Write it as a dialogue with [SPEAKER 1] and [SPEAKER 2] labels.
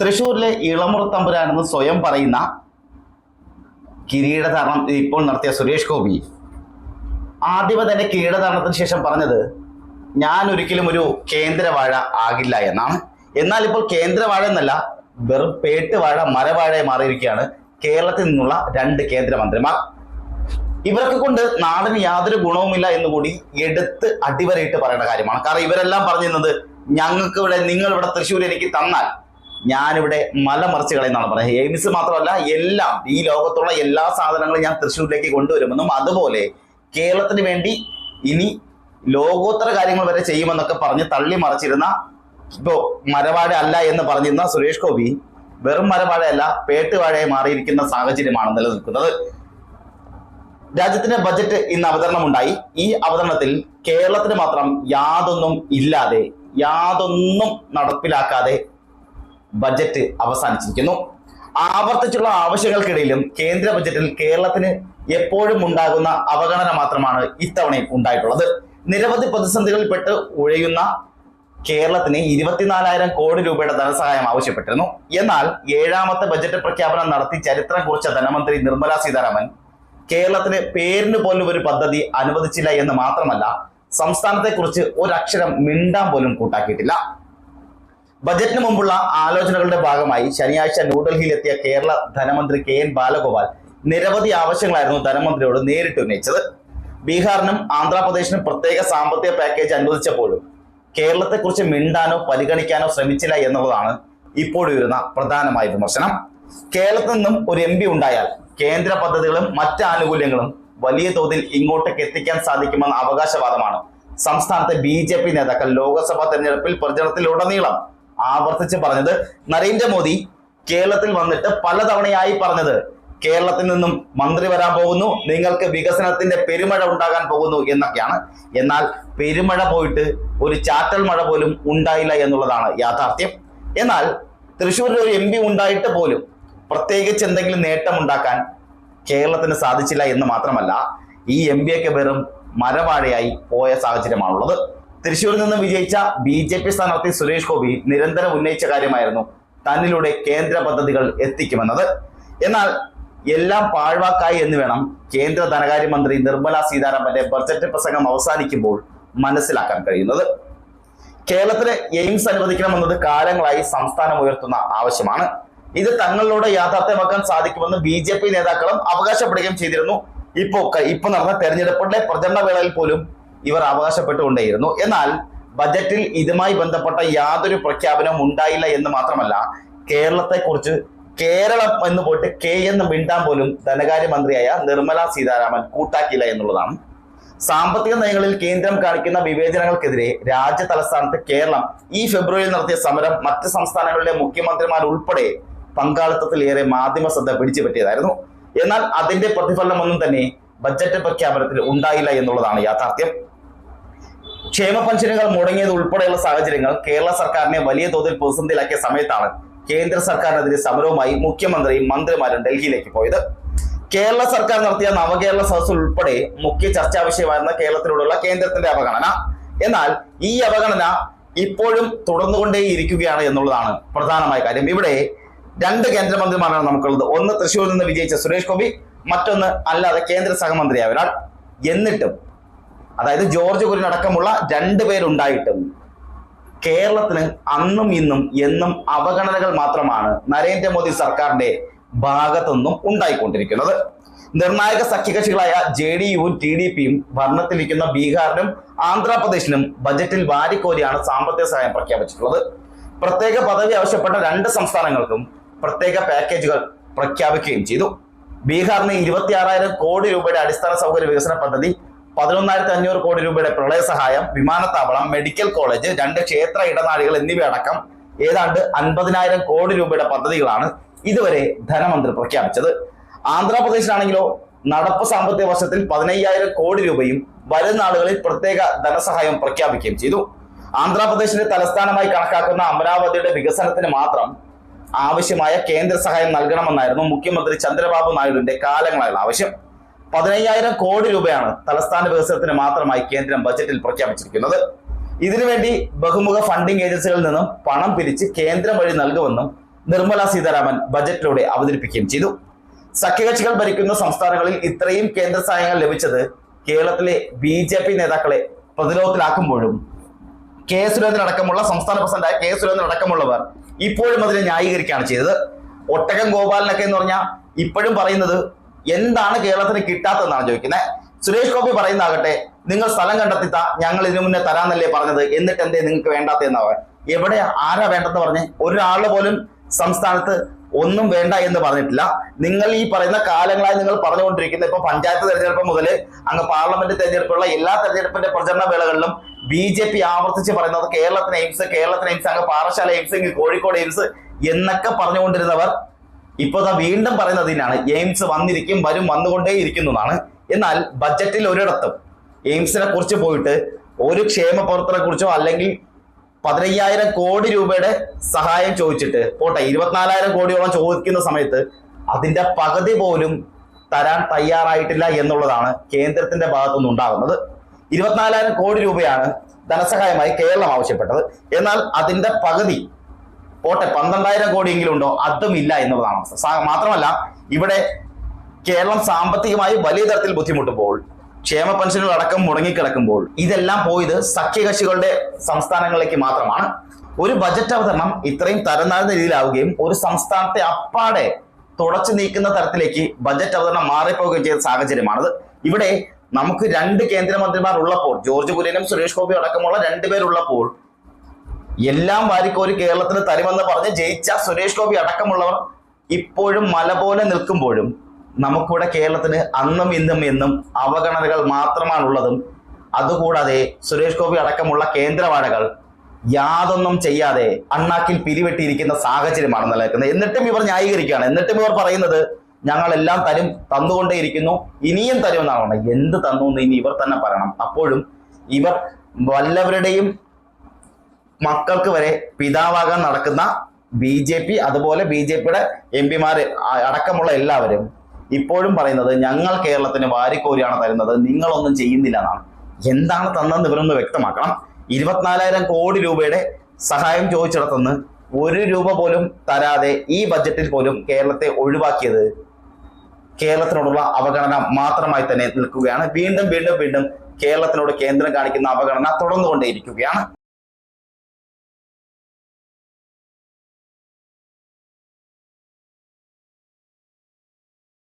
[SPEAKER 1] തൃശ്ശൂരിലെ ഇളമുറ സ്വയം പറയുന്ന കിരീടധാരണം ഇപ്പോൾ നടത്തിയ സുരേഷ് ഗോപി. ആദ്യമേ തന്നെ കിരീടധാരണത്തിന് ശേഷം പറഞ്ഞത് ഞാൻ ഒരിക്കലും ഒരു കേന്ദ്രവാഴ ആകില്ല എന്നാണ്. എന്നാൽ ഇപ്പോൾ കേന്ദ്രവാഴ എന്നല്ല വെറും പേട്ടുവാഴ മരവാഴയെ മാറിയിരിക്കുകയാണ് കേരളത്തിൽ നിന്നുള്ള രണ്ട് കേന്ദ്രമന്ത്രിമാർ. ഇവരൊക്കെ കൊണ്ട് നാടിന് യാതൊരു ഗുണവുമില്ല എന്ന് കൂടി എടുത്ത് അടിവരയിട്ട് പറയേണ്ട കാര്യമാണ്. കാരണം ഇവരെല്ലാം പറഞ്ഞിരുന്നത് ഞങ്ങൾക്ക് ഇവിടെ നിങ്ങൾ ഇവിടെ തൃശ്ശൂർ എനിക്ക് തന്നാൽ ഞാനിവിടെ മലമറിച്ച് കളയുന്നതാണ് പറയുന്നത് എയിംസ് മാത്രമല്ല എല്ലാം ഈ ലോകത്തുള്ള എല്ലാ സാധനങ്ങളും ഞാൻ തൃശ്ശൂരിലേക്ക് കൊണ്ടുവരുമെന്നും അതുപോലെ കേരളത്തിന് വേണ്ടി ഇനി ലോകോത്തര കാര്യങ്ങൾ വരെ ചെയ്യുമെന്നൊക്കെ പറഞ്ഞ് തള്ളി മറിച്ചിരുന്ന ഇപ്പോ മരവാഴ അല്ല എന്ന് പറഞ്ഞിരുന്ന സുരേഷ് ഗോപി വെറും മരവാഴയല്ല പേട്ടുവാഴയെ മാറിയിരിക്കുന്ന സാഹചര്യമാണ് നിലനിൽക്കുന്നത്. രാജ്യത്തിന്റെ ബജറ്റ് ഇന്ന് അവതരണം ഉണ്ടായി ഈ അവതരണത്തിൽ കേരളത്തിന് മാത്രം യാതൊന്നും ഇല്ലാതെ യാതൊന്നും നടപ്പിലാക്കാതെ ബജറ്റ് അവസാനിച്ചിരിക്കുന്നു. ആവർത്തിച്ചുള്ള ആവശ്യങ്ങൾക്കിടയിലും കേന്ദ്ര ബജറ്റിൽ കേരളത്തിന് എപ്പോഴും ഉണ്ടാകുന്ന അവഗണന മാത്രമാണ് ഇത്തവണയും ഉണ്ടായിട്ടുള്ളത്. നിരവധി പ്രതിസന്ധികളിൽപ്പെട്ട് ഉഴയുന്ന കേരളത്തിന് ഇരുപത്തിനാലായിരം കോടി രൂപയുടെ ധനസഹായം ആവശ്യപ്പെട്ടിരുന്നു. എന്നാൽ ഏഴാമത്തെ ബജറ്റ് പ്രഖ്യാപനം നടത്തി ചരിത്രം കുറിച്ച ധനമന്ത്രി നിർമ്മല സീതാരാമൻ കേരളത്തിന് പേരിന് പോലും ഒരു പദ്ധതി അനുവദിച്ചില്ല എന്ന് മാത്രമല്ല സംസ്ഥാനത്തെക്കുറിച്ച് ഒരക്ഷരം മിണ്ടാൻ പോലും കൂട്ടാക്കിയിട്ടില്ല. ബജറ്റിന് മുമ്പുള്ള ആലോചനകളുടെ ഭാഗമായി ശനിയാഴ്ച ന്യൂഡൽഹിയിലെത്തിയ കേരള ധനമന്ത്രി കെ എൻ ബാലഗോപാൽ നിരവധി ആവശ്യങ്ങളായിരുന്നു ധനമന്ത്രിയോട് നേരിട്ട് ഉന്നയിച്ചത്. ബീഹാറിനും ആന്ധ്രാപ്രദേശിനും പ്രത്യേക സാമ്പത്തിക പാക്കേജ് അനുവദിച്ചപ്പോഴും കേരളത്തെക്കുറിച്ച് മിണ്ടാനോ പരിഗണിക്കാനോ ശ്രമിച്ചില്ല എന്നുള്ളതാണ് ഇപ്പോഴുയരുന്ന പ്രധാനമായ വിമർശനം. കേരളത്തിൽ നിന്നും ഒരു എം ഉണ്ടായാൽ കേന്ദ്ര പദ്ധതികളും മറ്റ് ആനുകൂല്യങ്ങളും വലിയ തോതിൽ ഇങ്ങോട്ടേക്ക് എത്തിക്കാൻ സാധിക്കുമെന്ന അവകാശവാദമാണ്. സംസ്ഥാനത്തെ ബി നേതാക്കൾ ലോക്സഭാ തെരഞ്ഞെടുപ്പിൽ പ്രചരണത്തിലുടനീളം ആവർത്തിച്ച് പറഞ്ഞത് നരേന്ദ്രമോദി കേരളത്തിൽ വന്നിട്ട് പലതവണയായി പറഞ്ഞത്. കേരളത്തിൽ നിന്നും മന്ത്രി വരാൻ പോകുന്നു നിങ്ങൾക്ക് വികസനത്തിന്റെ പെരുമഴ ഉണ്ടാകാൻ പോകുന്നു എന്നൊക്കെയാണ്. എന്നാൽ പെരുമഴ പോയിട്ട് ഒരു ചാറ്റൽ മഴ പോലും ഉണ്ടായില്ല എന്നുള്ളതാണ് യാഥാർത്ഥ്യം. എന്നാൽ തൃശ്ശൂരിൽ ഒരു എം പി ഉണ്ടായിട്ട് പോലും പ്രത്യേകിച്ച് എന്തെങ്കിലും നേട്ടമുണ്ടാക്കാൻ കേരളത്തിന് സാധിച്ചില്ല എന്ന് മാത്രമല്ല ഈ എം പി ഒക്കെ വെറും മരവാഴയായി പോയ സാഹചര്യമാണുള്ളത്. തൃശ്ശൂരിൽ നിന്ന് വിജയിച്ച ബി ജെ പി സ്ഥാനാർത്ഥി സുരേഷ് ഗോപി നിരന്തരം ഉന്നയിച്ച കാര്യമായിരുന്നു തന്നിലൂടെ കേന്ദ്ര പദ്ധതികൾ എത്തിക്കുമെന്നത്. എന്നാൽ എല്ലാം പാഴ്വാക്കായി എന്ന് വേണം കേന്ദ്ര ധനകാര്യമന്ത്രി നിർമ്മല സീതാരാമന്റെ ബജറ്റ് പ്രസംഗം അവസാനിക്കുമ്പോൾ മനസ്സിലാക്കാൻ കഴിയുന്നത്. കേരളത്തിലെ എയിംസ് അനുവദിക്കണമെന്നത് കാലങ്ങളായി സംസ്ഥാനം ഉയർത്തുന്ന ആവശ്യമാണ്. ഇത് തങ്ങളിലൂടെ യാഥാർത്ഥ്യമാക്കാൻ സാധിക്കുമെന്ന് ബി ജെ പി നേതാക്കളും അവകാശപ്പെടുകയും ചെയ്തിരുന്നു. ഇപ്പോ ഇപ്പൊ നടന്ന തെരഞ്ഞെടുപ്പിന്റെ പ്രചരണ വേളയിൽ പോലും ഇവർ അവകാശപ്പെട്ടുകൊണ്ടേയിരുന്നു. എന്നാൽ ബജറ്റിൽ ഇതുമായി ബന്ധപ്പെട്ട യാതൊരു പ്രഖ്യാപനവും ഉണ്ടായില്ല എന്ന് മാത്രമല്ല കേരളത്തെക്കുറിച്ച് കേരളം എന്ന് പോയിട്ട് കെ എന്ന് മിണ്ടാൻ പോലും ധനകാര്യമന്ത്രിയായ നിർമ്മല സീതാരാമൻ കൂട്ടാക്കിയില്ല എന്നുള്ളതാണ്. സാമ്പത്തിക നയങ്ങളിൽ കേന്ദ്രം കാണിക്കുന്ന വിവേചനങ്ങൾക്കെതിരെ രാജ്യ തലസ്ഥാനത്ത് കേരളം ഈ ഫെബ്രുവരിയിൽ നടത്തിയ സമരം മറ്റ് സംസ്ഥാനങ്ങളിലെ മുഖ്യമന്ത്രിമാർ ഉൾപ്പെടെ പങ്കാളിത്തത്തിൽ ഏറെ മാധ്യമ ശ്രദ്ധ പിടിച്ചു പറ്റിയതായിരുന്നു എന്നാൽ അതിന്റെ പ്രതിഫലനമൊന്നും തന്നെ ബജറ്റ് പ്രഖ്യാപനത്തിൽ ഉണ്ടായില്ല എന്നുള്ളതാണ് യാഥാർത്ഥ്യം. ക്ഷേമ പെൻഷനുകൾ മുടങ്ങിയത് ഉൾപ്പെടെയുള്ള സാഹചര്യങ്ങൾ കേരള സർക്കാരിനെ വലിയ തോതിൽ പ്രതിസന്ധിയിലാക്കിയ സമയത്താണ് കേന്ദ്ര സർക്കാരിനെതിരെ സമരവുമായി മുഖ്യമന്ത്രിയും മന്ത്രിമാരും ഡൽഹിയിലേക്ക് പോയത്. കേരള സർക്കാർ നടത്തിയ നവകേരള സദസ് ഉൾപ്പെടെ മുഖ്യ ചർച്ചാ വിഷയമായിരുന്ന കേരളത്തിനോടുള്ള കേന്ദ്രത്തിന്റെ അവഗണന. എന്നാൽ ഈ അവഗണന ഇപ്പോഴും തുടർന്നുകൊണ്ടേയിരിക്കുകയാണ് എന്നുള്ളതാണ് പ്രധാനമായ കാര്യം. ഇവിടെ രണ്ട് കേന്ദ്രമന്ത്രിമാരാണ് നമുക്കുള്ളത്. ഒന്ന് തൃശ്ശൂരിൽ നിന്ന് വിജയിച്ച സുരേഷ് ഗോപി മറ്റൊന്ന് അല്ലാതെ കേന്ദ്ര സഹമന്ത്രിയായ ഒരാൾ. എന്നിട്ടും അതായത് ജോർജ് കുര്യൻ അടക്കമുള്ള രണ്ടു പേരുണ്ടായിട്ടും കേരളത്തിന് അന്നും ഇന്നും എന്നും അവഗണനകൾ മാത്രമാണ് നരേന്ദ്രമോദി സർക്കാരിന്റെ ഭാഗത്തുനിന്നും ഉണ്ടായിക്കൊണ്ടിരിക്കുന്നത്. നിർണായക സഖ്യകക്ഷികളായ ജെ ഡി യുവും ടി ഡി പിയും ഭരണത്തിലിരിക്കുന്ന ബീഹാറിനും ആന്ധ്രാപ്രദേശിനും ബജറ്റിൽ വാരിക്കോരിയാണ് സാമ്പത്തിക സഹായം പ്രഖ്യാപിച്ചിട്ടുള്ളത്. പ്രത്യേക പദവി ആവശ്യപ്പെട്ട രണ്ട് സംസ്ഥാനങ്ങൾക്കും പ്രത്യേക പാക്കേജുകൾ പ്രഖ്യാപിക്കുകയും ചെയ്തു. ബീഹാറിന് ഇരുപത്തി ആറായിരം കോടി രൂപയുടെ അടിസ്ഥാന സൗകര്യ വികസന പദ്ധതി പതിനൊന്നായിരത്തി അഞ്ഞൂറ് കോടി രൂപയുടെ പ്രളയ സഹായം വിമാനത്താവളം മെഡിക്കൽ കോളേജ് രണ്ട് ക്ഷേത്ര ഇടനാഴികൾ എന്നിവയടക്കം ഏതാണ്ട് അൻപതിനായിരം കോടി രൂപയുടെ പദ്ധതികളാണ് ഇതുവരെ ധനമന്ത്രി പ്രഖ്യാപിച്ചത്. ആന്ധ്രാപ്രദേശിലാണെങ്കിലോ നടപ്പ് സാമ്പത്തിക വർഷത്തിൽ പതിനയ്യായിരം കോടി രൂപയും വരും നാളുകളിൽ പ്രത്യേക ധനസഹായം പ്രഖ്യാപിക്കുകയും ചെയ്തു. ആന്ധ്രാപ്രദേശിന്റെ തലസ്ഥാനമായി കണക്കാക്കുന്ന അമരാവതിയുടെ വികസനത്തിന് മാത്രം ആവശ്യമായ കേന്ദ്ര സഹായം നൽകണമെന്നായിരുന്നു മുഖ്യമന്ത്രി ചന്ദ്രബാബു നായിഡുവിന്റെ കാലങ്ങളായുള്ള ആവശ്യം. പതിനയ്യായിരം കോടി രൂപയാണ് തലസ്ഥാന വികസനത്തിന് മാത്രമായി കേന്ദ്രം ബജറ്റിൽ പ്രഖ്യാപിച്ചിരിക്കുന്നത്. ഇതിനുവേണ്ടി ബഹുമുഖ ഫണ്ടിംഗ് ഏജൻസികളിൽ നിന്നും പണം പിരിച്ച് കേന്ദ്രം വഴി നൽകുമെന്നും നിർമ്മല സീതാരാമൻ ബജറ്റിലൂടെ അവതരിപ്പിക്കുകയും ചെയ്തു. സഖ്യകക്ഷികൾ ഭരിക്കുന്ന സംസ്ഥാനങ്ങളിൽ ഇത്രയും കേന്ദ്ര സഹായങ്ങൾ ലഭിച്ചത് കേരളത്തിലെ ബി ജെ പി നേതാക്കളെ പ്രതിരോധത്തിലാക്കുമ്പോഴും കെ സുരേന്ദ്രൻ അടക്കമുള്ള സംസ്ഥാന പ്രസിഡന്റായ കെ സുരേന്ദ്രൻ അടക്കമുള്ളവർ ഇപ്പോഴും അതിനെ ന്യായീകരിക്കുകയാണ് ചെയ്തത്. ഒട്ടകം ഗോപാലനൊക്കെ എന്ന് പറഞ്ഞാൽ ഇപ്പോഴും പറയുന്നത് എന്താണ് കേരളത്തിന് കിട്ടാത്തതെന്നാണ് ചോദിക്കുന്നത്. സുരേഷ് ഗോപി പറയുന്നതാകട്ടെ നിങ്ങൾ സ്ഥലം കണ്ടെത്തിത്ത ഞങ്ങൾ ഇതിനു മുന്നേ തരാന്നല്ലേ പറഞ്ഞത്. എന്നിട്ട് എന്തേ നിങ്ങൾക്ക് വേണ്ടാത്തതെന്നാവ? എവിടെ ആരാ വേണ്ടെന്ന് പറഞ്ഞ്? ഒരാൾ പോലും സംസ്ഥാനത്ത് ഒന്നും വേണ്ട എന്ന് പറഞ്ഞിട്ടില്ല. നിങ്ങൾ ഈ പറയുന്ന കാലങ്ങളായി നിങ്ങൾ പറഞ്ഞുകൊണ്ടിരിക്കുന്ന ഇപ്പൊ പഞ്ചായത്ത് തെരഞ്ഞെടുപ്പ് മുതൽ അങ്ങ് പാർലമെന്റ് തെരഞ്ഞെടുപ്പുള്ള എല്ലാ തെരഞ്ഞെടുപ്പിന്റെ പ്രചരണ വേളകളിലും ബി ജെ പി ആവർത്തിച്ച് പറയുന്നത് കേരളത്തിന് എയിംസ് കേരളത്തിന് എയിംസ് അങ്ങ് പാറശാല എയിംസ് കോഴിക്കോട് എയിംസ് എന്നൊക്കെ പറഞ്ഞുകൊണ്ടിരുന്നവർ ഇപ്പൊ ദാ വീണ്ടും പറയുന്നത് ഇതിനാണ് എയിംസ് വന്നിരിക്കും വരും വന്നുകൊണ്ടേ ഇരിക്കുന്നതാണ് എന്നാൽ ബജറ്റിൽ ഒരിടത്തും എയിംസിനെ കുറിച്ച് പോയിട്ട് ഒരു ക്ഷേമ പ്രവർത്തനെ കുറിച്ചോ അല്ലെങ്കിൽ പതിനയ്യായിരം കോടി രൂപയുടെ സഹായം ചോദിച്ചിട്ട് പോട്ടെ ഇരുപത്തിനാലായിരം കോടിയോളം ചോദിക്കുന്ന സമയത്ത് അതിന്റെ പകുതി പോലും തരാൻ തയ്യാറായിട്ടില്ല എന്നുള്ളതാണ് കേന്ദ്രത്തിന്റെ ഭാഗത്തുനിന്ന് ഉണ്ടാകുന്നത്. ഇരുപത്തിനാലായിരം കോടി രൂപയാണ് ധനസഹായമായി കേരളം ആവശ്യപ്പെട്ടത്. എന്നാൽ അതിന്റെ പകുതി പോട്ടെ പന്ത്രണ്ടായിരം കോടിയെങ്കിലും ഉണ്ടോ? അതും ഇല്ല എന്നുള്ളതാണ് മാത്രമല്ല ഇവിടെ കേരളം സാമ്പത്തികമായി വലിയ തരത്തിൽ ബുദ്ധിമുട്ടുമ്പോൾ ക്ഷേമ പെൻഷനുകൾ അടക്കം മുടങ്ങിക്കിടക്കുമ്പോൾ ഇതെല്ലാം പോയത് സഖ്യകക്ഷികളുടെ സംസ്ഥാനങ്ങളിലേക്ക് മാത്രമാണ്. ഒരു ബജറ്റ് അവതരണം ഇത്രയും തരംതാഴ്ന്ന രീതിയിലാവുകയും ഒരു സംസ്ഥാനത്തെ അപ്പാടെ തുടച്ചു നീക്കുന്ന തരത്തിലേക്ക് ബജറ്റ് അവതരണം മാറിപ്പോവുകയും ചെയ്ത സാഹചര്യമാണത്. ഇവിടെ നമുക്ക് രണ്ട് കേന്ദ്രമന്ത്രിമാർ ഉള്ളപ്പോൾ ജോർജ് കുര്യനും സുരേഷ് ഗോപി അടക്കമുള്ള രണ്ടുപേരുള്ളപ്പോൾ എല്ലാം വാരിക്കോരി കേരളത്തിന് തരുമെന്ന് പറഞ്ഞ് ജയിച്ച സുരേഷ് ഗോപി അടക്കമുള്ളവർ ഇപ്പോഴും മല പോലെ നിൽക്കുമ്പോഴും നമുക്കിവിടെ കേരളത്തിന് അന്നും ഇന്നും എന്നും അവഗണനകൾ മാത്രമാണുള്ളതും. അതുകൂടാതെ സുരേഷ് ഗോപി അടക്കമുള്ള കേന്ദ്രവാടകൾ യാതൊന്നും ചെയ്യാതെ അണ്ണാക്കിൽ പിരിവെട്ടിയിരിക്കുന്ന സാഹചര്യമാണ് നിലനിൽക്കുന്നത്. എന്നിട്ടും ഇവർ ന്യായീകരിക്കുകയാണ്. എന്നിട്ടും ഇവർ പറയുന്നത് ഞങ്ങളെല്ലാം തരും തന്നുകൊണ്ടേയിരിക്കുന്നു ഇനിയും തരുമെന്നാണ് എന്ത് തന്നു എന്ന് ഇനി ഇവർ തന്നെ പറയണം. അപ്പോഴും ഇവർ വല്ലവരുടെയും മക്കൾക്ക് വരെ പിതാവാകാൻ നടക്കുന്ന ബി ജെ പി അതുപോലെ ബി ജെ പിയുടെ എം പിമാർ അടക്കമുള്ള എല്ലാവരും ഇപ്പോഴും പറയുന്നത് ഞങ്ങൾ കേരളത്തിന് വാരിക്കോരിയാണ് തരുന്നത് നിങ്ങളൊന്നും ചെയ്യുന്നില്ല എന്നാണ്. എന്താണ് തന്നെന്ന് ഇവരൊന്ന് വ്യക്തമാക്കണം. ഇരുപത്തിനാലായിരം കോടി രൂപയുടെ സഹായം ചോദിച്ചിടത്തുനിന്ന് ഒരു രൂപ പോലും തരാതെ ഈ ബജറ്റിൽ പോലും കേരളത്തെ ഒഴിവാക്കിയത് കേരളത്തിനോടുള്ള അവഗണന മാത്രമായി തന്നെ നിൽക്കുകയാണ്. വീണ്ടും വീണ്ടും വീണ്ടും കേരളത്തിനോട് കേന്ദ്രം കാണിക്കുന്ന അവഗണന തുടർന്നുകൊണ്ടേയിരിക്കുകയാണ്.